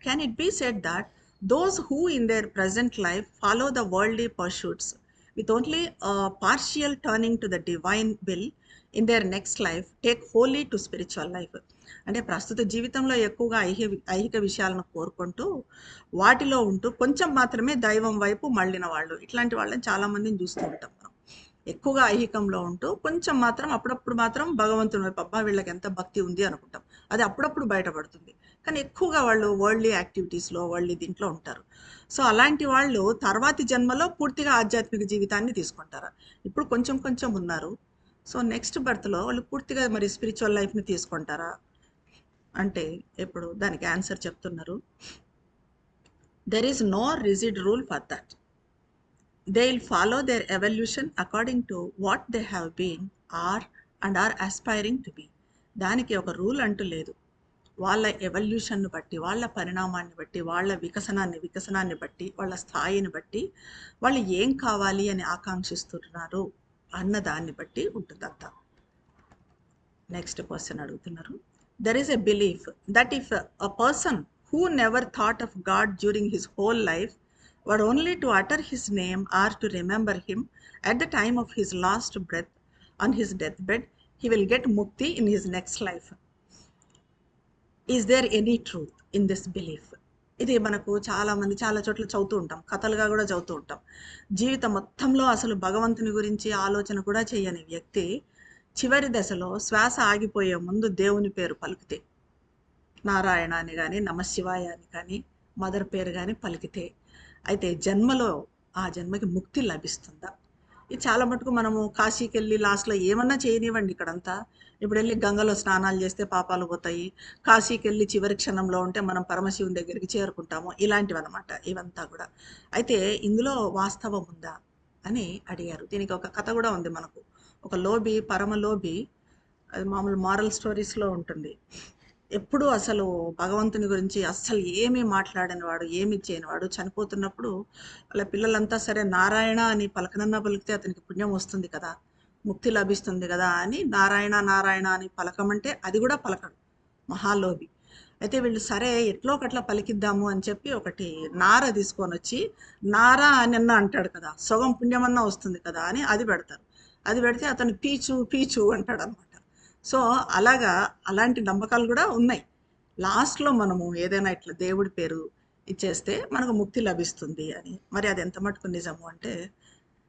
Can it be said that those who in their present life follow the worldly pursuits with only a partial turning to the divine will in their next life take wholly to spiritual life? అంటే ప్రస్తుత జీవితంలో ఎక్కువగా ఐహిక ఐహిక విషయాలను కోరుకుంటూ వాటిలో ఉంటూ కొంచెం మాత్రమే దైవం వైపు మళ్ళిన వాళ్ళు ఇట్లాంటి వాళ్ళని చాలా మందిని చూస్తూ ఉంటాం మనం ఎక్కువగా ఐహికంలో ఉంటూ కొంచెం మాత్రం అప్పుడప్పుడు మాత్రం భగవంతుని వైపు అబ్బా వీళ్ళకి ఎంత భక్తి ఉంది అనుకుంటాం అది అప్పుడప్పుడు బయటపడుతుంది కానీ ఎక్కువగా వాళ్ళు వరల్డ్లీ యాక్టివిటీస్లో వరల్డ్లీ దీంట్లో ఉంటారు. సో అలాంటి వాళ్ళు తర్వాతి జన్మలో పూర్తిగా ఆధ్యాత్మిక జీవితాన్ని తీసుకుంటారు. ఇప్పుడు కొంచెం కొంచెం ఉన్నారు. సో నెక్స్ట్ బర్త్లో వాళ్ళు పూర్తిగా మరి స్పిరిచువల్ లైఫ్ని తీసుకుంటారా? అంటే ఇప్పుడు దానికి ఆన్సర్ చెప్తున్నారు. There is no rigid rule for that they will follow their evolution according to what they have been or and are aspiring to be దానికి ఒక రూల్ అంటూ లేదు. వాళ్ళ ఎవల్యూషన్ను బట్టి వాళ్ళ పరిణామాన్ని బట్టి వాళ్ళ వికసనాన్ని వికసనాన్ని బట్టి వాళ్ళ స్థాయిని బట్టి వాళ్ళు ఏం కావాలి అని ఆకాంక్షిస్తున్నారు అన్న దాన్ని బట్టి ఉంటుందంతా నెక్స్ట్ క్వశ్చన్ అడుగుతున్నారు there is a belief that if a person who never thought of God during his whole life were only to utter his name to to remember him at the time of his last breath on his deathbed, he will get ముక్తి in his next life. Is there any truth in this belief ఇది మనకు చాలామంది చాలా చోట్ల చదువుతూ ఉంటాం. కథలుగా కూడా చదువుతూ ఉంటాం. జీవితం మొత్తంలో అసలు భగవంతుని గురించి ఆలోచన కూడా చేయని వ్యక్తి చివరి దశలో శ్వాస ఆగిపోయే ముందు దేవుని పేరు పలికితే నారాయణ అని కానీ నమశివాయ అని కానీ మదర్ పేరు కానీ పలికితే అయితే జన్మలో ఆ జన్మకి ముక్తి లభిస్తుందా? ఇది చాలా మటుకు మనము కాశీకి వెళ్ళి లాస్ట్లో ఏమన్నా చేయనివ్వండి ఇక్కడంతా. ఇప్పుడు వెళ్ళి గంగలో స్నానాలు చేస్తే పాపాలు పోతాయి. కాశీకి వెళ్ళి చివరి క్షణంలో ఉంటే మనం పరమశివుని దగ్గరికి చేరుకుంటాము. ఇలాంటివి అనమాట ఇవంతా కూడా. అయితే ఇందులో వాస్తవం ఉందా అని అడిగారు. దీనికి ఒక కథ కూడా ఉంది మనకు. ఒక లోబి పరమలోబి అది మామూలు మారల్ స్టోరీస్లో ఉంటుంది. ఎప్పుడు అసలు భగవంతుని గురించి అస్సలు ఏమీ మాట్లాడని వాడు ఏమి చేయని వాడు చనిపోతున్నప్పుడు వాళ్ళ పిల్లలంతా సరే నారాయణ అని పలకనన్నా పలికితే అతనికి పుణ్యం వస్తుంది కదా ముక్తి లభిస్తుంది కదా అని నారాయణ నారాయణ అని పలకమంటే అది కూడా పలకడు మహాలోభి. అయితే వీళ్ళు సరే ఎట్లో ఒకట్లా పలికిద్దాము అని చెప్పి ఒకటి నార తీసుకొని వచ్చి నారా అని అన్న అంటాడు కదా సగం పుణ్యమన్నా వస్తుంది కదా అని అది పెడతారు. అది పెడితే అతను పీచు పీచు అంటాడు అనమాట సో అలాగా అలాంటి నమ్మకాలు కూడా ఉన్నాయి. లాస్ట్లో మనము ఏదైనా ఇట్లా దేవుడి పేరు ఇచ్చేస్తే మనకు ముక్తి లభిస్తుంది అని. మరి అది ఎంత మటుకు నిజము అంటే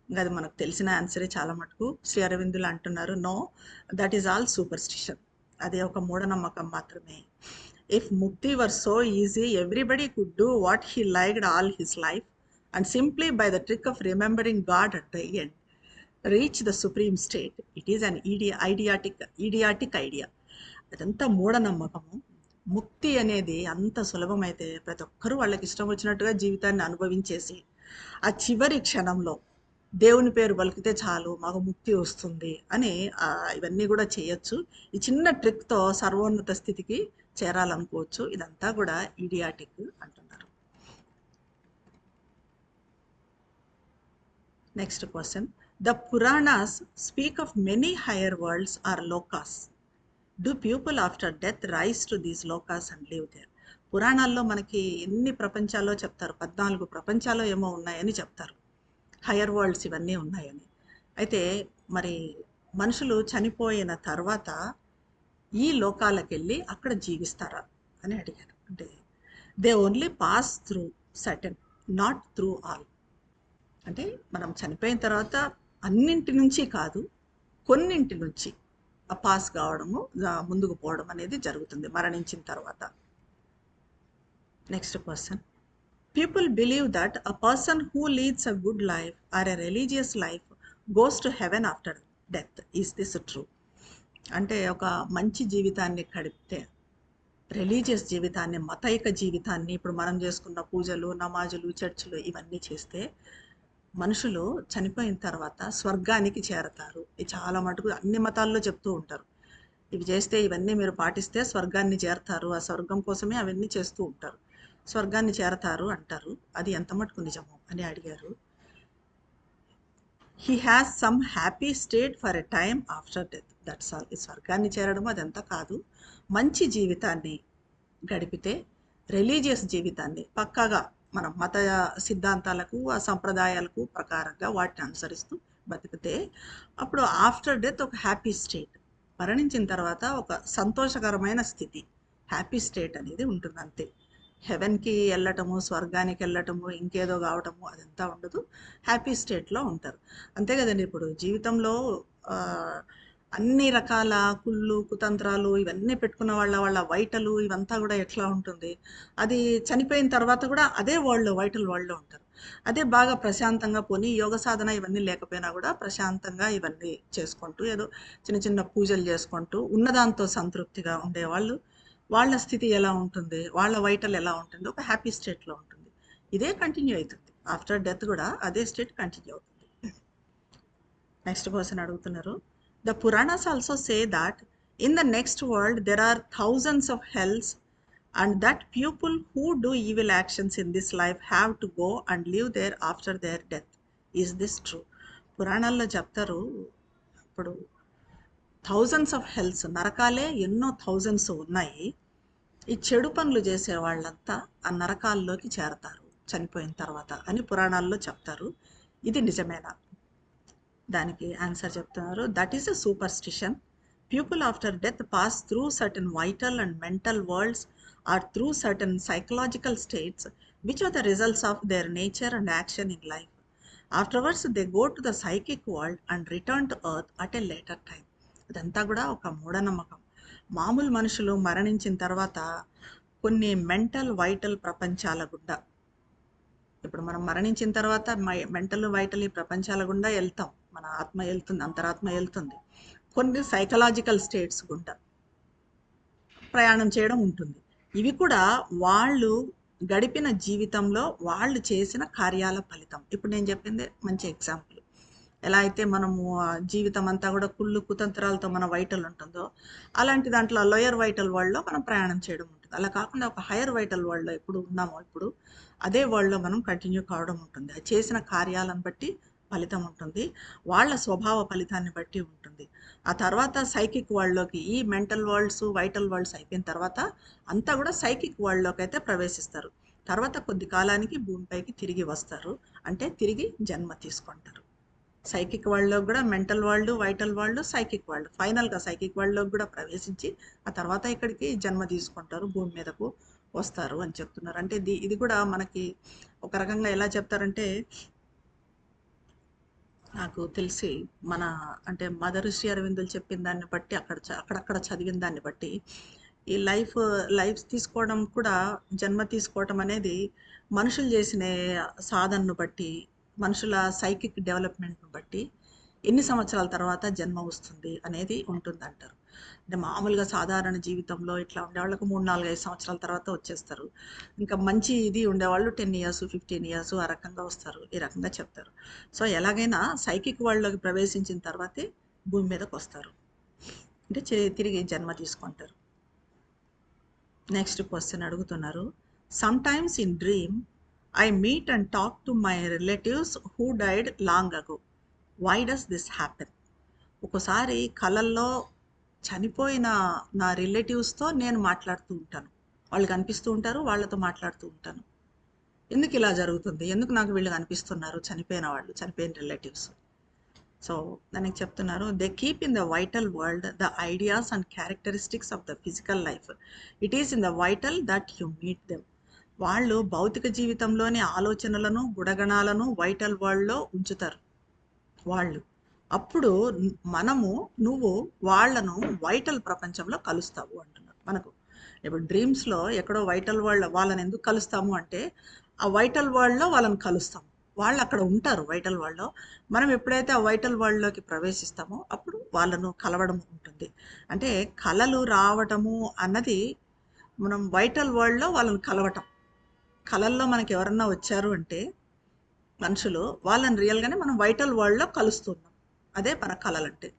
ఇంకా అది మనకు తెలిసిన ఆన్సరే చాలా మటుకు. శ్రీ అరవిందులు అంటున్నారు no that is all superstition అది ఒక మూఢనమ్మకం మాత్రమే. If mukti were so easy everybody could do what he liked all his life and simply by the trick of remembering God at the end reach the supreme state it is an idea idiotic idiotic idea అదంతా మూఢనమ్మకము ముక్తి అనేది అంత సులభమైతే ప్రతి ఒక్కరూ వాళ్ళకి ఇష్టం వచ్చినట్టుగా జీవితాన్ని అనుభవించేసి ఆ చివరి క్షణంలో దేవుని పేరు పలికితే చాలు మాకు ముక్తి వస్తుంది అని ఇవన్నీ కూడా చేయొచ్చు. ఈ చిన్న ట్రిక్తో సర్వోన్నత స్థితికి చేరాలనుకోవచ్చు. ఇదంతా కూడా ఈడియాటిక్ అంటున్నారు. Next question. The Puranas speak of many higher worlds or lokas Do people after death rise to these lokas and live there పురాణాల్లో మనకి ఎన్ని ప్రపంచాల్లో చెప్తారు? పద్నాలుగు ప్రపంచాలు ఏమో ఉన్నాయని చెప్తారు. హయ్యర్ వరల్డ్స్ ఇవన్నీ ఉన్నాయని. అయితే మరి మనుషులు చనిపోయిన తర్వాత ఈ లోకాలకు వెళ్ళి అక్కడ జీవిస్తారా అని అడిగారు. అంటే they only pass through certain not through all అంటే మనం చనిపోయిన తర్వాత అన్నింటి నుంచి కాదు కొన్నింటి నుంచి ఆ పాస్ కావడము ముందుకు పోవడం అనేది జరుగుతుంది మరణించిన తర్వాత. Next question people believe that a person who leads a good life or a religious life goes to heaven after death is this true అంటే ఒక మంచి జీవితాన్ని గడిపితే రిలీజియస్ జీవితాన్ని మతైక జీవితాన్ని ఇప్పుడు మనం చేసుకున్న పూజలు నమాజులు చర్చిలు ఇవన్నీ చేస్తే మనుషులు చనిపోయిన తర్వాత స్వర్గానికి చేరతారు. ఇది చాలా మటుకు అన్ని మతాల్లో చెప్తూ ఉంటారు. ఇవి చేస్తే ఇవన్నీ మీరు పాటిస్తే స్వర్గాన్ని చేరతారు. ఆ స్వర్గం కోసమే అవన్నీ చేస్తూ ఉంటారు. స్వర్గాన్ని చేరతారు అంటారు. అది ఎంత మటుకు నిజము అని అడిగారు. He has some happy state for a time after death that's all ఈ స్వర్గాన్ని చేరడం అదంతా కాదు. మంచి జీవితాన్ని గడిపితే రిలీజియస్ జీవితాన్ని పక్కాగా మన మత సిద్ధాంతాలకు ఆ సంప్రదాయాలకు ప్రకారంగా వాటిని అనుసరిస్తూ బతికితే అప్పుడు ఆఫ్టర్ డెత్ ఒక హ్యాపీ స్టేట్. మరణించిన తర్వాత ఒక సంతోషకరమైన స్థితి. హ్యాపీ స్టేట్ అనేది ఉంటుంది అంతే హెవెన్కి వెళ్ళటము స్వర్గానికి వెళ్ళటము ఇంకేదో కావటము అదంతా ఉండదు. హ్యాపీ స్టేట్లో ఉంటారు. అంతే కదండి ఇప్పుడు జీవితంలో అన్ని రకాల కుళ్ళు కుతంత్రాలు ఇవన్నీ పెట్టుకున్న వాళ్ళ వాళ్ళ వైటలు ఇవంతా కూడా ఎట్లా ఉంటుంది? అది చనిపోయిన తర్వాత కూడా అదే వరల్డ్ వైటల్ వరల్డ్లో ఉంటారు. అదే బాగా ప్రశాంతంగా పోని యోగ సాధన ఇవన్నీ లేకపోయినా కూడా ప్రశాంతంగా ఇవన్నీ చేసుకుంటూ ఏదో చిన్న చిన్న పూజలు చేసుకుంటూ ఉన్నదాంతో సంతృప్తిగా ఉండేవాళ్ళు. వాళ్ళ స్థితి ఎలా ఉంటుంది? వాళ్ళ వైటల్ ఎలా ఉంటుంది? ఒక హ్యాపీ స్టేట్లో ఉంటుంది. ఇదే కంటిన్యూ అవుతుంది. ఆఫ్టర్ డెత్ కూడా అదే స్టేట్ కంటిన్యూ అవుతుంది. నెక్స్ట్ పర్సన్ అడుగుతున్నారు. The Puranas also say that in the next world there are thousands of hells and that people who do evil actions in this life have to go and live there after their death is this true పురాణాల్లో చెప్తారు అప్పుడు thousands of హెల్స్ నరకాలే ఎన్నో thousands ఉన్నాయి. ఈ చెడు పనులు చేసే వాళ్ళంతా ఆ నరకాల్లోకి చేరతారు చనిపోయిన తర్వాత అని పురాణాల్లో చెప్తారు. ఇది నిజమేనా? దానికి ఆన్సర్ చెప్తున్నారు. That is a superstition people after death pass through certain vital and mental worlds or through certain psychological states which are the results of their nature and action in life afterwards they go to the psychic world and return to earth at a later time ఇదంతా కూడా ఒక మూఢనమ్మకం. మామూలు మనుషులు మరణించిన తర్వాత కొన్ని mental vital ప్రపంచాల గుండా ఇప్పుడు మనం మరణించిన తర్వాత మెంటల్ వైటల్ ఈ ప్రపంచాల గుండా వెళ్తాం. మన ఆత్మ వెళ్తుంది అంతరాత్మ వెళ్తుంది. కొన్ని సైకలాజికల్ స్టేట్స్ గుండా ప్రయాణం చేయడం ఉంటుంది. ఇవి కూడా వాళ్ళు గడిపిన జీవితంలో వాళ్ళు చేసిన కార్యాల ఫలితం. ఇప్పుడు నేను చెప్పింది మంచి ఎగ్జాంపుల్ ఎలా అయితే మనము జీవితం అంతా కూడా కుళ్ళు కుతంత్రాలతో మన వైటల్ ఉంటుందో అలాంటి దాంట్లో లోయర్ వైటల్ వరల్డ్లో మనం ప్రయాణం చేయడం ఉంటుంది. అలా కాకుండా ఒక హైయర్ వైటల్ వరల్డ్లో ఎప్పుడు ఉన్నామో ఇప్పుడు అదే వరల్డ్లో మనం కంటిన్యూ కావడం ఉంటుంది. అది చేసిన కార్యాలను బట్టి ఫలితం ఉంటుంది. వాళ్ళ స్వభావ ఫలితాన్ని బట్టి ఉంటుంది. ఆ తర్వాత సైకిక్ వరల్డ్లోకి ఈ మెంటల్ వరల్డ్స్ వైటల్ వరల్డ్స్ అయిపోయిన తర్వాత అంతా కూడా సైకిక్ వరల్డ్లోకి అయితే ప్రవేశిస్తారు. తర్వాత కొద్ది కాలానికి భూమిపైకి తిరిగి వస్తారు. అంటే తిరిగి జన్మ తీసుకుంటారు. సైకిక్ వరల్డ్లో కూడా mental world vital world psychic world ఫైనల్గా సైకిక్ వరల్డ్లోకి కూడా ప్రవేశించి ఆ తర్వాత ఇక్కడికి జన్మ తీసుకుంటారు. భూమి మీదకు వస్తారు అని చెప్తున్నారు. అంటే ఇది ఇది కూడా మనకి ఒక రకంగా ఎలా చెప్తారంటే నాకు తెలిసి మన అంటే మదర్ శ్రీ అరవిందులు చెప్పిన దాన్ని బట్టి అక్కడ చ- అక్కడక్కడ చదివిన దాన్ని బట్టి ఈ లైఫ్ లైఫ్ తీసుకోవడం కూడా జన్మ తీసుకోవటం అనేది మనుషులు చేసిన సాధనను బట్టి మనుషుల సైకిక్ డెవలప్మెంట్ను బట్టి ఎన్ని సంవత్సరాల తర్వాత జన్మ వస్తుంది అనేది ఉంటుంది అంటారు అంటే మామూలుగా సాధారణ జీవితంలో ఇట్లా ఉండేవాళ్ళకు మూడు నాలుగు ఐదు సంవత్సరాల తర్వాత వచ్చేస్తారు. ఇంకా మంచి ఇది ఉండేవాళ్ళు టెన్ ఇయర్స్ ఫిఫ్టీన్ ఇయర్స్ ఆ రకంగా వస్తారు ఈ రకంగా చెప్తారు. సో ఎలాగైనా సైకిక్ వరల్డ్లోకి ప్రవేశించిన తర్వాతే భూమి మీదకి వస్తారు. అంటే తిరిగి జన్మ తీసుకుంటారు. నెక్స్ట్ క్వశ్చన్ అడుగుతున్నారు. Sometimes in dream I meet and talk to my relatives who died long ago why does this happen ఒకసారి కళల్లో చనిపోయిన నా రిలేటివ్స్తో నేను మాట్లాడుతూ ఉంటాను. వాళ్ళు కనిపిస్తూ ఉంటారు వాళ్ళతో మాట్లాడుతూ ఉంటాను. ఎందుకు ఇలా జరుగుతుంది? ఎందుకు నాకు వీళ్ళు కనిపిస్తున్నారు? చనిపోయిన వాళ్ళు చనిపోయిన రిలేటివ్స్. సో దానికి చెప్తున్నారు they keep in the vital world the ideas and characteristics of the physical life it is in the vital that you meet them వాళ్ళు భౌతిక జీవితంలోని ఆలోచనలను గుణగణాలను వైటల్ వరల్డ్లో ఉంచుతారు. వాళ్ళు అప్పుడు మనము నువ్వు వాళ్ళను వైటల్ ప్రపంచంలో కలుస్తావు అంటున్నారు మనకు. ఇప్పుడు డ్రీమ్స్లో ఎక్కడో వైటల్ వరల్డ్ వాళ్ళని ఎందుకు కలుస్తాము అంటే ఆ వైటల్ వరల్డ్లో వాళ్ళని కలుస్తాము. వాళ్ళు అక్కడ ఉంటారు వైటల్ వరల్డ్లో మనం ఎప్పుడైతే ఆ వైటల్ వరల్డ్లోకి ప్రవేశిస్తామో అప్పుడు వాళ్ళను కలవడం ఉంటుంది. అంటే కళలు రావటము అన్నది మనం వైటల్ వరల్డ్లో వాళ్ళని కలవటం. కళల్లో మనకి ఎవరన్నా వచ్చారు అంటే మనుషులు వాళ్ళని రియల్గానే మనం వైటల్ వరల్డ్లో కలుస్తున్నాం అదే మన కళలంటే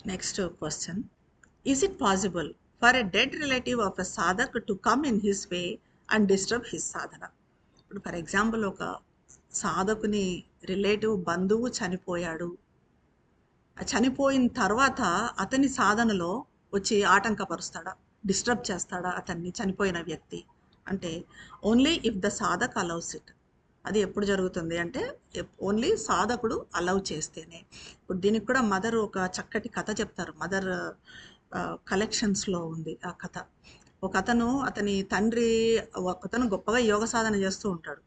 next question is it possible for a dead relative of a sadhak to come in his way and disturb his sadhana ఇప్పుడు ఫర్ ఎగ్జాంపుల్ ఒక సాధకుని రిలేటివ్ బంధువు చనిపోయాడు. చనిపోయిన తర్వాత అతని సాధనలో వచ్చి ఆటంకపరుస్తాడా? డిస్టర్బ్ చేస్తాడా అతన్ని చనిపోయిన వ్యక్తి? అంటే only if the sadhak allows it అది ఎప్పుడు జరుగుతుంది అంటే ఓన్లీ సాధకుడు అలౌ చేస్తేనే. ఇప్పుడు దీనికి కూడా మదర్ ఒక చక్కటి కథ చెప్తారు. మదర్ కలెక్షన్స్లో ఉంది ఆ కథ. ఒక అతను అతని తండ్రి ఒకతను గొప్పగా యోగ సాధన చేస్తూ ఉంటాడు.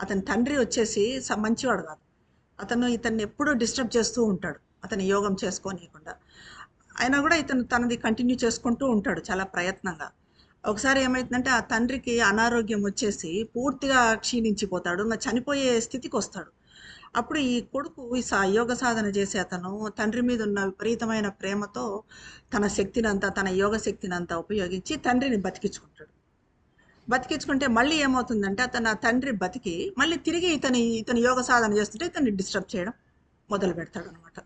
అతని తండ్రి వచ్చేసి మంచివాడు కాదు. అతను ఇతన్ని ఎప్పుడూ డిస్టర్బ్ చేస్తూ ఉంటాడు అతని యోగం చేసుకోనీయకుండా. అయినా కూడా ఇతను తనది కంటిన్యూ చేసుకుంటూ ఉంటాడు చాలా ప్రయత్నంగా. ఒకసారి ఏమైతుందంటే ఆ తండ్రికి అనారోగ్యం వచ్చేసి పూర్తిగా క్షీణించిపోతాడు ఇంకా చనిపోయే స్థితికి వస్తాడు. అప్పుడు ఈ కొడుకు ఈ సా యోగ సాధన చేసే అతను తండ్రి మీద ఉన్న విపరీతమైన ప్రేమతో తన శక్తినంతా తన యోగ శక్తినంతా ఉపయోగించి తండ్రిని బతికించుకుంటాడు. బతికించుకుంటే మళ్ళీ ఏమవుతుందంటే అతను ఆ తండ్రి బతికి మళ్ళీ తిరిగి ఇతని ఇతని యోగ సాధన చేస్తుంటే ఇతన్ని డిస్టర్బ్ చేయడం మొదలు పెడతాడు అనమాట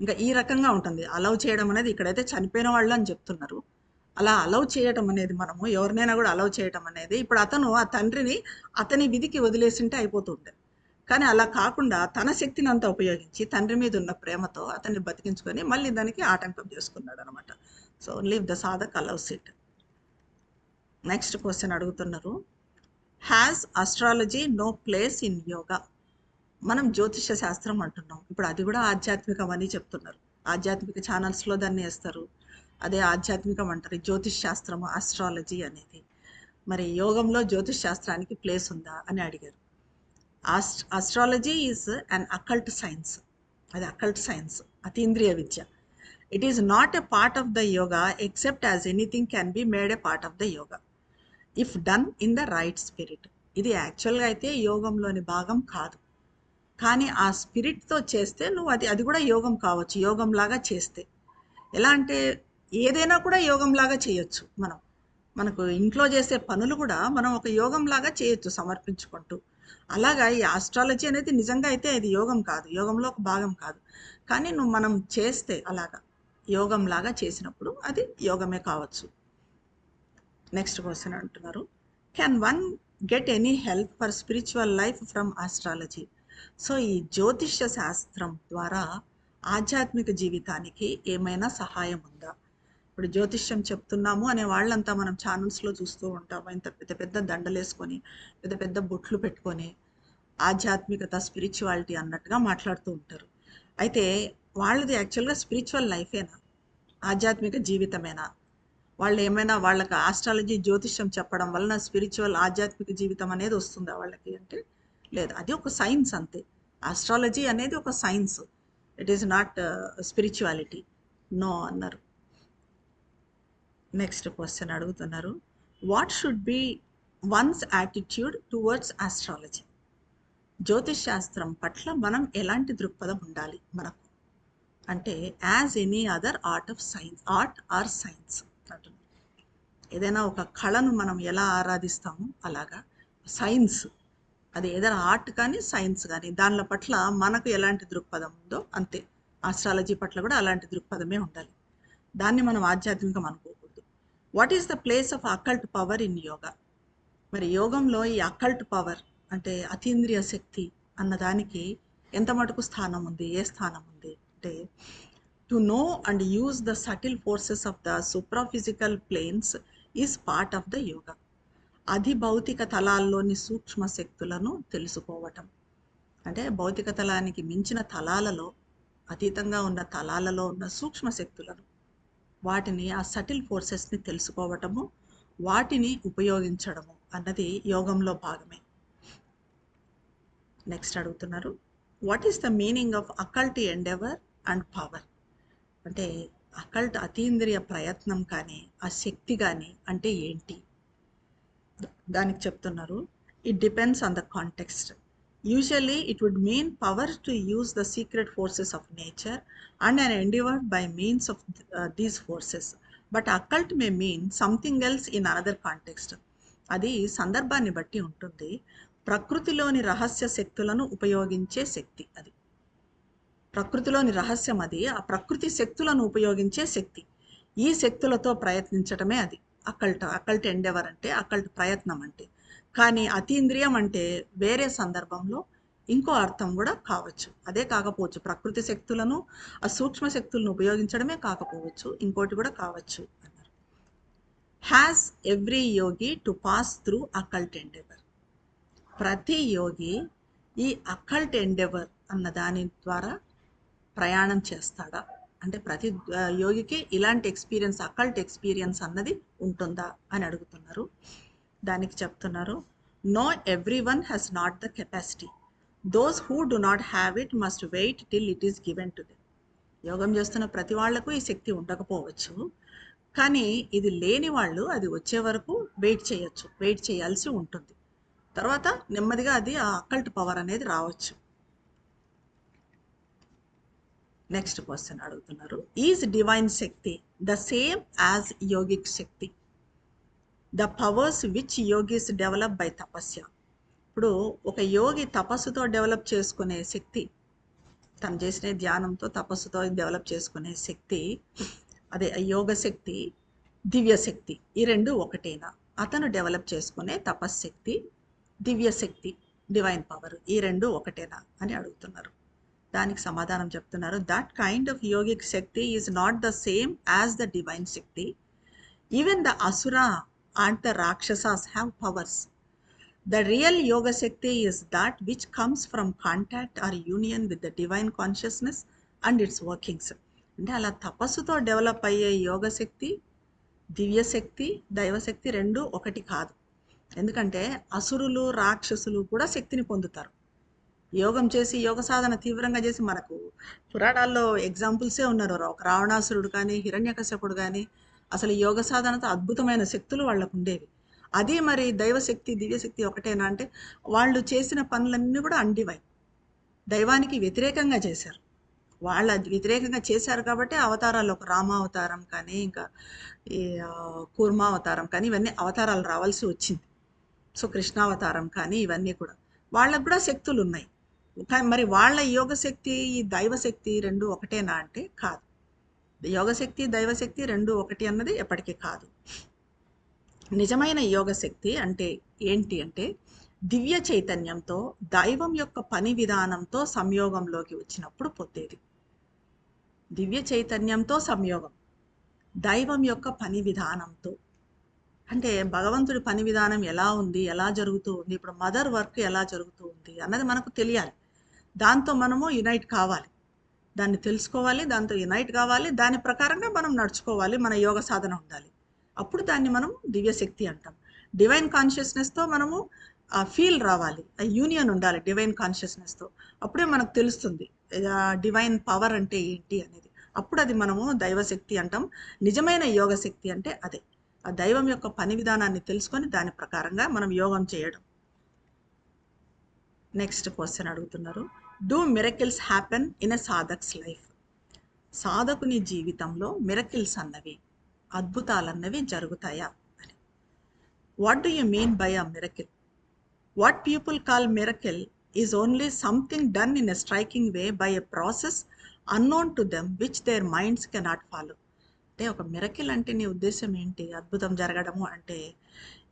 ఇంకా ఈ రకంగా ఉంటుంది. అలౌ చేయడం అనేది ఇక్కడైతే చనిపోయిన వాళ్ళు అని చెప్తున్నారు. అలా అలౌ చేయటం అనేది మనము ఎవరినైనా కూడా అలౌ చేయటం అనేది ఇప్పుడు అతను ఆ తండ్రిని అతని విధికి వదిలేసింటే అయిపోతుండే. కానీ అలా కాకుండా తన శక్తిని అంతా ఉపయోగించి తండ్రి మీద ఉన్న ప్రేమతో అతన్ని బతికించుకొని మళ్ళీ దానికి ఆటంకం చేసుకున్నాడు అనమాట so only the sadhak allows it. Next question అడుగుతున్నారు. Has astrology no place in yoga? మనం జ్యోతిష శాస్త్రం అంటున్నాం. ఇప్పుడు అది కూడా ఆధ్యాత్మికం అని చెప్తున్నారు. ఆధ్యాత్మిక ఛానల్స్లో దాన్ని వేస్తారు. అదే ఆధ్యాత్మికం అంటారు జ్యోతిష్ శాస్త్రము ఆస్ట్రాలజీ అనేది. మరి యోగంలో జ్యోతిష్ శాస్త్రానికి ప్లేస్ ఉందా అని అడిగారు. ఆస్ట్ astrology is an occult science అది అకల్ట్ సైన్స్ అతీంద్రియ విద్య. It is not a part of the yoga except as anything can be made a part of the yoga if done in the right spirit ఇది యాక్చువల్గా అయితే యోగంలోని భాగం కాదు. కానీ ఆ స్పిరిట్తో చేస్తే నువ్వు అది అది కూడా యోగం కావచ్చు యోగం లాగా చేస్తే. ఎలా అంటే ఏదైనా కూడా యోగం లాగా చేయొచ్చు మనం. మనకు ఇంట్లో చేసే పనులు కూడా మనం ఒక యోగం లాగా చేయొచ్చు సమర్పించుకుంటూ. అలాగా ఈ ఆస్ట్రాలజీ అనేది నిజంగా అయితే ఇది యోగం కాదు. యోగంలో ఒక భాగం కాదు. కానీ నువ్వు మనం చేస్తే అలాగా యోగం లాగా చేసినప్పుడు అది యోగమే కావచ్చు. నెక్స్ట్ క్వశ్చన్ అంటున్నారు. Can one get any help for spiritual life from astrology so ఈ జ్యోతిష్య శాస్త్రం ద్వారా ఆధ్యాత్మిక జీవితానికి ఏమైనా సహాయం ఉందా? ఇప్పుడు జ్యోతిష్యం చెప్తున్నాము అనే వాళ్ళంతా మనం ఛానల్స్లో చూస్తూ ఉంటాము. ఇంత పెద్ద పెద్ద దండలేసుకొని పెద్ద పెద్ద బొట్లు పెట్టుకొని ఆధ్యాత్మికత స్పిరిచువాలిటీ అన్నట్టుగా మాట్లాడుతూ ఉంటారు. అయితే వాళ్ళది యాక్చువల్గా స్పిరిచువల్ లైఫేనా? ఆధ్యాత్మిక జీవితమేనా? వాళ్ళు ఏమైనా వాళ్ళకి ఆస్ట్రాలజీ జ్యోతిష్యం చెప్పడం వలన స్పిరిచువల్ ఆధ్యాత్మిక జీవితం అనేది వస్తుందా వాళ్ళకి అంటే లేదు. అది ఒక సైన్స్ అంతే. ఆస్ట్రాలజీ అనేది ఒక science. It is not spirituality. No అన్నారు. నెక్స్ట్ క్వశ్చన్ అడుగుతున్నారు. What should be one's attitude towards astrology జ్యోతిష్ శాస్త్రం పట్ల మనం ఎలాంటి దృక్పథం ఉండాలి మనకు? అంటే as any other art of science art or science అంటున్నారు ఏదైనా ఒక కళను మనం ఎలా ఆరాధిస్తామో అలాగా సైన్స్ అది ఏదైనా ఆర్ట్ కానీ సైన్స్ కానీ దానిల పట్ల మనకు ఎలాంటి దృక్పథం ఉందో అంతే. ఆస్ట్రాలజీ పట్ల కూడా అలాంటి దృక్పథమే ఉండాలి. దాన్ని మనం ఆధ్యాత్మికం అనుకో what is the place of occult power in yoga మరి యోగంలో ఈ అకల్ట్ పవర్ అంటే అతీంద్రియ శక్తి అన్నదానికి ఎంత మటుకు స్థానం ఉంది? ఏ స్థానం ఉంది? అంటే to know and use the subtle forces of the supraphysical planes is part of the yoga అధి భౌతిక తలాల్లోని సూక్ష్మ శక్తులను తెలుసుకోవటం. అంటే భౌతిక తలానికి మించిన తలాలలో అతీతంగా ఉన్న తలాలలో ఉన్న సూక్ష్మ శక్తులను వాటిని ఆ సటిల్ ఫోర్సెస్ని తెలుసుకోవటము వాటిని ఉపయోగించడము అన్నది యోగంలో భాగమే. నెక్స్ట్ అడుగుతున్నారు. What is the meaning of occult endeavour and power అంటే అకల్ట్ అతీంద్రియ ప్రయత్నం కానీ ఆ శక్తి కానీ అంటే ఏంటి? దానికి చెప్తున్నారు. It depends on the context usually it would mean power to use the secret forces of nature and an means by means of these forces but occult may mean something else in another context అది సందర్భాన్ని బట్టి ఉంటుంది. ప్రకృతిలోని రహస్య శక్తులను ఉపయోగించే శక్తి అది. ప్రకృతిలోని రహస్యం అది. ఆ ప్రకృతి శక్తులను ఉపయోగించే శక్తి. ఈ శక్తులతో ప్రయత్నించటమే అది. అకల్ట్ అకల్ట్ ఎండెవర్ అంటే అకల్ట్ ప్రయత్నం అంటే. కానీ అతీంద్రియం అంటే వేరే సందర్భంలో ఇంకో అర్థం కూడా కావచ్చు. అదే కాకపోవచ్చు. ప్రకృతి శక్తులను ఆ సూక్ష్మ శక్తులను ఉపయోగించడమే కాకపోవచ్చు. ఇంకోటి కూడా కావచ్చు అన్నారు. Has every yogi to pass through occult endeavour ప్రతి యోగి ఈ అకల్ట్ ఎండెవర్ అన్న దాని ద్వారా ప్రయాణం చేస్తాడా? అంటే ప్రతి యోగికి ఇలాంటి ఎక్స్పీరియన్స్ అకల్ట్ ఎక్స్పీరియన్స్ అన్నది ఉంటుందా అని అడుగుతున్నారు. దానికి చెప్తున్నారు. No every one has not the capacity those who do not have it must wait till it is given to them యోగం చేస్తున్న ప్రతి వాళ్ళకు ఈ శక్తి ఉండకపోవచ్చు. కానీ ఇది లేని వాళ్ళు అది వచ్చే వరకు వెయిట్ చేయొచ్చు వెయిట్ చేయాల్సి ఉంటుంది. తర్వాత నెమ్మదిగా అది ఆ అకల్ట్ పవర్ అనేది రావచ్చు. నెక్స్ట్ క్వశ్చన్ అడుగుతున్నారు. Is divine shakti the same as yogic shakti? The powers which yogis develop by tapasya. ఇప్పుడు ఒక యోగి తపస్సుతో డెవలప్ చేసుకునే శక్తి తను చేసిన ధ్యానంతో తపస్సుతో డెవలప్ చేసుకునే శక్తి అదే యోగ శక్తి దివ్య శక్తి ఈ రెండు ఒకటేనా? అతను డెవలప్ చేసుకునే తపశ్శక్తి దివ్య శక్తి డివైన్ పవర్ ఈ రెండు ఒకటేనా అని అడుగుతున్నారు. దానికి సమాధానం చెప్తున్నారు. That kind of yogic shakti is not the same as the divine shakti. Even the asura and the rakshasas have powers The real yoga Shakti is that which comes from contact or union with the divine consciousness and its workings. అంటే అలా తపస్సుతో develop అయ్యే యోగ శక్తి దివ్యశక్తి దైవశక్తి రెండు ఒకటి కాదు. ఎందుకంటే అసురులు రాక్షసులు కూడా శక్తిని పొందుతారు. యోగం చేసి యోగ సాధన తీవ్రంగా చేసి మనకు పురాణాల్లో ఎగ్జాంపుల్సే ఉన్నారు. ఒక రావణాసురుడు కానీ హిరణ్యకశ్యపుడు కానీ అసలు యోగ సాధనతో అద్భుతమైన శక్తులు వాళ్ళకు ఉండేవి. అదే మరి దైవశక్తి దివ్యశక్తి ఒకటేనా అంటే వాళ్ళు చేసిన పనులన్నీ కూడా అండివై దైవానికి వ్యతిరేకంగా చేశారు. వాళ్ళ వ్యతిరేకంగా చేశారు కాబట్టి అవతారాలు ఒక రామావతారం కానీ ఇంకా ఈ కూర్మావతారం కానీ ఇవన్నీ అవతారాలు రావాల్సి వచ్చింది. సో కృష్ణావతారం కానీ ఇవన్నీ కూడా. వాళ్ళకు కూడా శక్తులు ఉన్నాయి కానీ మరి వాళ్ళ యోగశక్తి ఈ దైవశక్తి రెండు ఒకటేనా అంటే కాదు. యోగశక్తి దైవశక్తి రెండు ఒకటి అన్నది ఎప్పటికీ కాదు. నిజమైన యోగశక్తి అంటే ఏంటి అంటే దివ్య చైతన్యంతో దైవం యొక్క పని విధానంతో సంయోగంలోకి వచ్చినప్పుడు పొందేది దివ్య చైతన్యంతో సంయోగం దైవం యొక్క పని విధానంతో. అంటే భగవంతుడి పని విధానం ఎలా ఉంది ఎలా జరుగుతూ ఉంది ఇప్పుడు మదర్ వర్క్ ఎలా జరుగుతూ ఉంది అన్నది మనకు తెలియాలి. దాంతో మనము యునైట్ కావాలి. దాన్ని తెలుసుకోవాలి దాంతో యునైట్ కావాలి దాని ప్రకారంగా మనం నడుచుకోవాలి మన యోగ సాధన ఉండాలి. అప్పుడు దాన్ని మనం దివ్యశక్తి అంటాం. డివైన్ కాన్షియస్నెస్తో మనము ఆ ఫీల్ రావాలి ఆ యూనియన్ ఉండాలి డివైన్ కాన్షియస్నెస్తో అప్పుడే మనకు తెలుస్తుంది డివైన్ పవర్ అంటే ఏంటి అనేది. అప్పుడు అది మనము దైవశక్తి అంటాం. నిజమైన యోగ శక్తి అంటే అదే. ఆ దైవం యొక్క పని విధానాన్ని తెలుసుకొని దాని ప్రకారంగా మనం యోగం చేయడం. నెక్స్ట్ క్వశ్చన్ అడుగుతున్నారు. Do miracles happen in a sadhak's life సాధకుని జీవితంలో మిరకిల్స్ అన్నవి అద్భుతాలన్నవి జరుగుతాయా అని. What do you mean by a miracle what people call miracle is only something done in a striking way by a process unknown to them which their minds cannot follow అంటే ఒక miracle అంటే నీ ఉద్దేశం ఏంటి? అద్భుతం జరగడము అంటే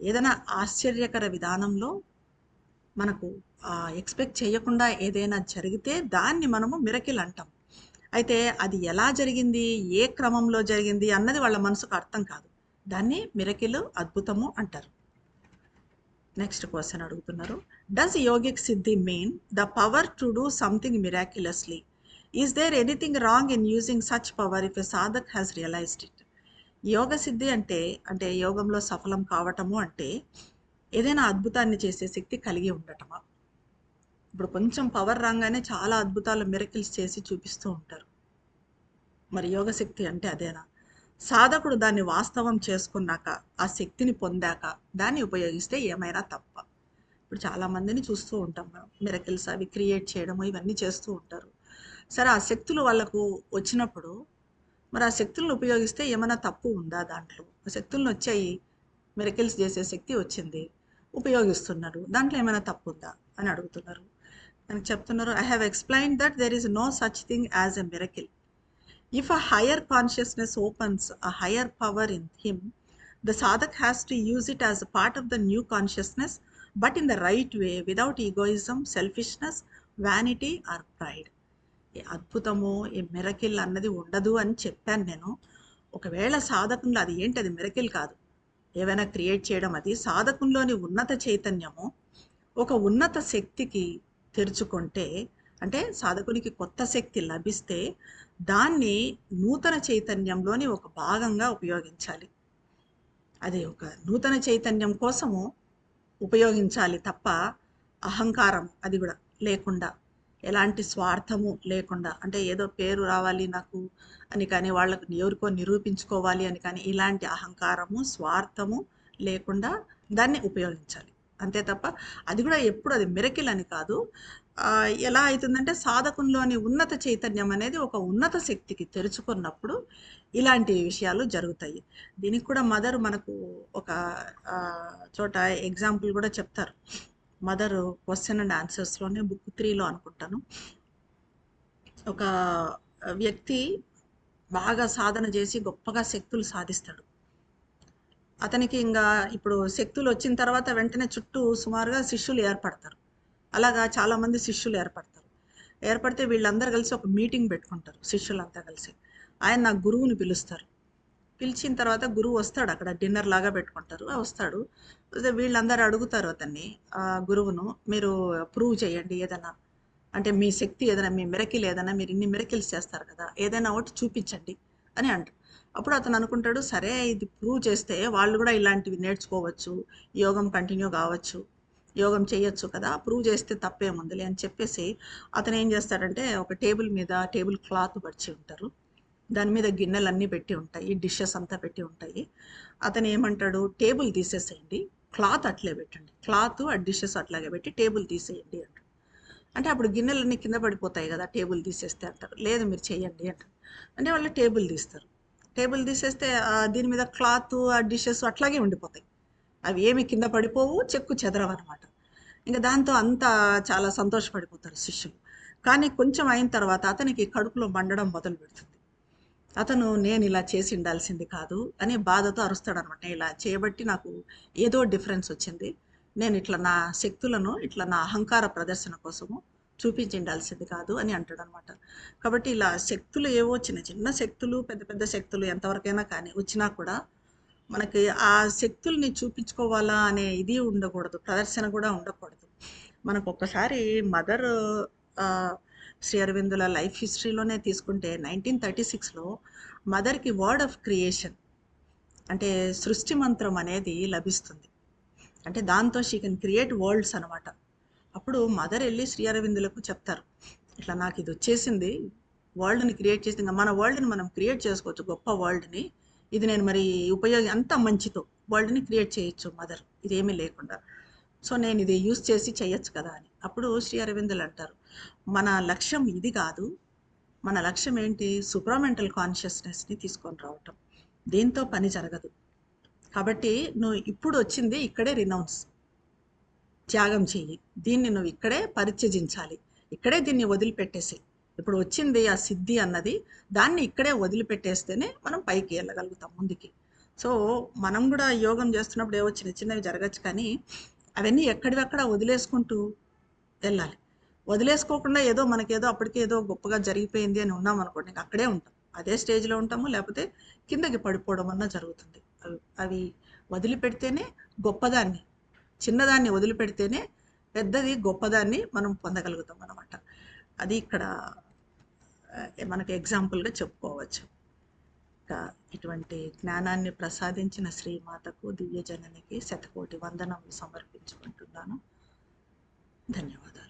ఏదైనా ఆశ్చర్యకర విధానంలో మనకు ఎక్స్పెక్ట్ చేయకుండా ఏదైనా జరిగితే దాన్ని మనము మిరకిల్ అంటాం. అయితే అది ఎలా జరిగింది ఏ క్రమంలో జరిగింది అన్నది వాళ్ళ మనసుకు అర్థం కాదు. దాన్ని మిరకిల్ అద్భుతము అంటారు. నెక్స్ట్ క్వశ్చన్ అడుగుతున్నారు. Does yogic siddhi mean the power to do something miraculously is there anything wrong in using such power if a sadhak has realised it యోగ సిద్ధి అంటే అంటే యోగంలో సఫలం కావటము అంటే ఏదైనా అద్భుతాన్ని చేసే శక్తి కలిగి ఉండటమా? ఇప్పుడు కొంచెం పవర్ రాగానే చాలా అద్భుతాలు మిరకిల్స్ చేసి చూపిస్తూ ఉంటారు. మరి యోగ శక్తి అంటే అదేనా? సాధకుడు దాన్ని వాస్తవం చేసుకున్నాక ఆ శక్తిని పొందాక దాన్ని ఉపయోగిస్తే ఏమైనా తప్ప. ఇప్పుడు చాలా మందిని చూస్తూ ఉంటాం మనం. మిరకిల్స్ అవి క్రియేట్ చేయడము ఇవన్నీ చేస్తూ ఉంటారు. సరే ఆ శక్తులు వాళ్ళకు వచ్చినప్పుడు మరి ఆ శక్తులను ఉపయోగిస్తే ఏమైనా తప్పు ఉందా దాంట్లో? ఆ శక్తులను వచ్చాయి మిరకిల్స్ చేసే శక్తి వచ్చింది. ఉపయోగిస్తున్నారు. దాంట్లో ఏమైనా తప్పు తప్పుందా? అని అడుగుతున్నారు. అని చెప్తున్నారు I have explain that there is no such thing as a miracle if a higher consciousness opens a higher power in him the sadhak has to use it as a part of the new consciousness but in the right way without egoism selfishness vanity or pride ఏ అద్భుతమో ఏ miracle అన్నది ఉండదు అని చెప్పాను నేను. ఒకవేళ సాధకంలో అది ఏంటి? అది మిరకిల్ కాదు. ఏవైనా క్రియేట్ చేయడం అది సాధకుల్లోని ఉన్నత చైతన్యము ఒక ఉన్నత శక్తికి తెరుచుకుంటే అంటే సాధకునికి కొత్త శక్తి లభిస్తే దాన్ని నూతన చైతన్యంలోని ఒక భాగంగా ఉపయోగించాలి. అది ఒక నూతన చైతన్యం కోసము ఉపయోగించాలి తప్ప అహంకారం అది కూడా లేకుండా ఎలాంటి స్వార్థము లేకుండా అంటే ఏదో పేరు రావాలి నాకు అని కానీ వాళ్ళకు ఎవరికో నిరూపించుకోవాలి అని కానీ ఇలాంటి అహంకారము స్వార్థము లేకుండా దాన్ని ఉపయోగించాలి. అంతే తప్ప అది కూడా ఎప్పుడు అది మిరకిల్ అని కాదు ఎలా అవుతుందంటే సాధకంలోని ఉన్నత చైతన్యం అనేది ఒక ఉన్నత శక్తికి తెరుచుకున్నప్పుడు ఇలాంటి విషయాలు జరుగుతాయి. దీనికి కూడా మదర్ మనకు ఒక చోట ఎగ్జాంపుల్ కూడా చెప్తారు. మదర్ క్వశ్చన్ అండ్ ఆన్సర్స్లోనే బుక్ త్రీలో అనుకుంటాను. ఒక వ్యక్తి బాగా సాధన చేసి గొప్పగా శక్తులు సాధిస్తాడు. అతనికి ఇంకా ఇప్పుడు శక్తులు వచ్చిన తర్వాత వెంటనే చుట్టూ సుమారుగా శిష్యులు ఏర్పడతారు. అలాగా చాలామంది శిష్యులు ఏర్పడతారు. ఏర్పడితే వీళ్ళందరూ కలిసి ఒక మీటింగ్ పెట్టుకుంటారు శిష్యులంతా కలిసి. ఆయన నా గురువుని పిలుస్తారు. పిలిచిన తర్వాత గురువు వస్తాడు అక్కడ డిన్నర్ లాగా పెట్టుకుంటారు. వస్తాడు. వీళ్ళందరూ అడుగుతారు అతన్ని ఆ గురువును మీరు ప్రూవ్ చేయండి ఏదైనా. అంటే మీ శక్తి ఏదైనా మీ మిరకిల్ ఏదైనా మీరు ఇన్ని మిరకిల్స్ చేస్తారు కదా ఏదైనా ఒకటి చూపించండి అని అంటారు అప్పుడు అతను అనుకుంటాడు సరే ఇది ప్రూవ్ చేస్తే వాళ్ళు కూడా ఇలాంటివి నేర్చుకోవచ్చు యోగం కంటిన్యూ కావచ్చు యోగం చేయొచ్చు కదా ప్రూవ్ చేస్తే తప్పేముందిలే అని చెప్పేసి అతను ఏం చేస్తాడంటే ఒక టేబుల్ మీద టేబుల్ క్లాత్ పరిచి ఉంటారు. దాని మీద గిన్నెలు అన్నీ పెట్టి ఉంటాయి డిషెస్ అంతా పెట్టి ఉంటాయి. అతను ఏమంటాడు టేబుల్ తీసేసేయండి క్లాత్ అట్లే పెట్టండి క్లాత్ ఆ డిషెస్ అట్లాగే పెట్టి టేబుల్ తీసేయండి అంటాడు. అంటే అప్పుడు గిన్నెలన్నీ కింద పడిపోతాయి కదా టేబుల్ తీసేస్తే అంటారు. లేదు మీరు చేయండి అంటారు. అంటే వాళ్ళు టేబుల్ తీస్తారు. టేబుల్ తీసేస్తే దీని మీద క్లాత్ ఆ డిషెస్ అట్లాగే ఉండిపోతాయి. అవి ఏమి కింద పడిపోవు చెక్కు చెదరవు అనమాట ఇంకా దాంతో అంతా చాలా సంతోషపడిపోతారు శిష్యులు. కానీ కొంచెం అయిన తర్వాత అతనికి కడుపులో మండడం మొదలు పెడుతుంది అతను నేను ఇలా చేసి ఉండాల్సింది కాదు అనే బాధతో అరుస్తాడు అనమాట ఇలా చేయబట్టి నాకు ఏదో డిఫరెన్స్ వచ్చింది. నేను ఇట్లా నా శక్తులను ఇట్లా నా అహంకార ప్రదర్శన కోసము చూపించిండాల్సింది కాదు అని అంటాడు అనమాట కాబట్టి ఇలా శక్తులు ఏవో చిన్న చిన్న శక్తులు పెద్ద పెద్ద శక్తులు ఎంతవరకైనా కానీ వచ్చినా కూడా మనకి ఆ శక్తుల్ని చూపించుకోవాలా అనే ఇది ఉండకూడదు ప్రదర్శన కూడా ఉండకూడదు. మనకు ఒక్కసారి మదర్ శ్రీ అరవిందుల లైఫ్ హిస్టరీలోనే తీసుకుంటే నైన్టీన్ థర్టీ సిక్స్లో మదర్కి వర్డ్ ఆఫ్ క్రియేషన్ అంటే సృష్టి మంత్రం అనేది లభిస్తుంది. అంటే దాంతో షీ కెన్ క్రియేట్ వరల్డ్స్ అనమాట అప్పుడు మదర్ వెళ్ళి శ్రీ అరవిందులకు చెప్తారు. ఇట్లా నాకు ఇది వచ్చేసింది వరల్డ్ని క్రియేట్ చేసింది మన వరల్డ్ని మనం క్రియేట్ చేసుకోవచ్చు గొప్ప వరల్డ్ని. ఇది నేను మరి ఉపయోగం అంత మంచితో వరల్డ్ని క్రియేట్ చేయొచ్చు మదర్. ఇదేమీ లేకుండా. సో నేను ఇది యూస్ చేసి చేయొచ్చు కదా అని. అప్పుడు శ్రీ అరవిందులు అంటారు మన లక్ష్యం ఇది కాదు. మన లక్ష్యం ఏంటి? సూప్రామెంటల్ కాన్షియస్నెస్ని తీసుకొని రావటం. దీంతో పని జరగదు. కాబట్టి నువ్వు ఇప్పుడు వచ్చింది ఇక్కడే రినౌన్స్ త్యాగం చెయ్యి. దీన్ని నువ్వు ఇక్కడే పరిత్యజించాలి. ఇక్కడే దీన్ని వదిలిపెట్టేసి ఇప్పుడు వచ్చింది ఆ సిద్ధి అన్నది దాన్ని ఇక్కడే వదిలిపెట్టేస్తేనే మనం పైకి వెళ్ళగలుగుతాం ముందుకి. సో మనం కూడా యోగం చేస్తున్నప్పుడు ఏవో చిన్న చిన్నవి జరగచ్చు కానీ అవన్నీ ఎక్కడివక్కడ వదిలేసుకుంటూ వెళ్ళాలి. వదిలేసుకోకుండా ఏదో మనకేదో అప్పటికే ఏదో గొప్పగా జరిగిపోయింది అని ఉన్నాం అనుకోండి అక్కడే ఉంటాం. అదే స్టేజ్లో ఉంటాము లేకపోతే కిందకి పడిపోవడం అన్న జరుగుతుంది. అవి అవి వదిలిపెడితేనే గొప్పదాన్ని చిన్నదాన్ని వదిలిపెడితేనే పెద్దది గొప్పదాన్ని మనం పొందగలుగుతాం అనమాట అది ఇక్కడ మనకు ఎగ్జాంపుల్గా చెప్పుకోవచ్చు. ఇంకా ఇటువంటి జ్ఞానాన్ని ప్రసాదించిన శ్రీమాతకు దివ్యజననికి శతకోటి వందనములు సమర్పించుకుంటున్నాను. ధన్యవాదాలు.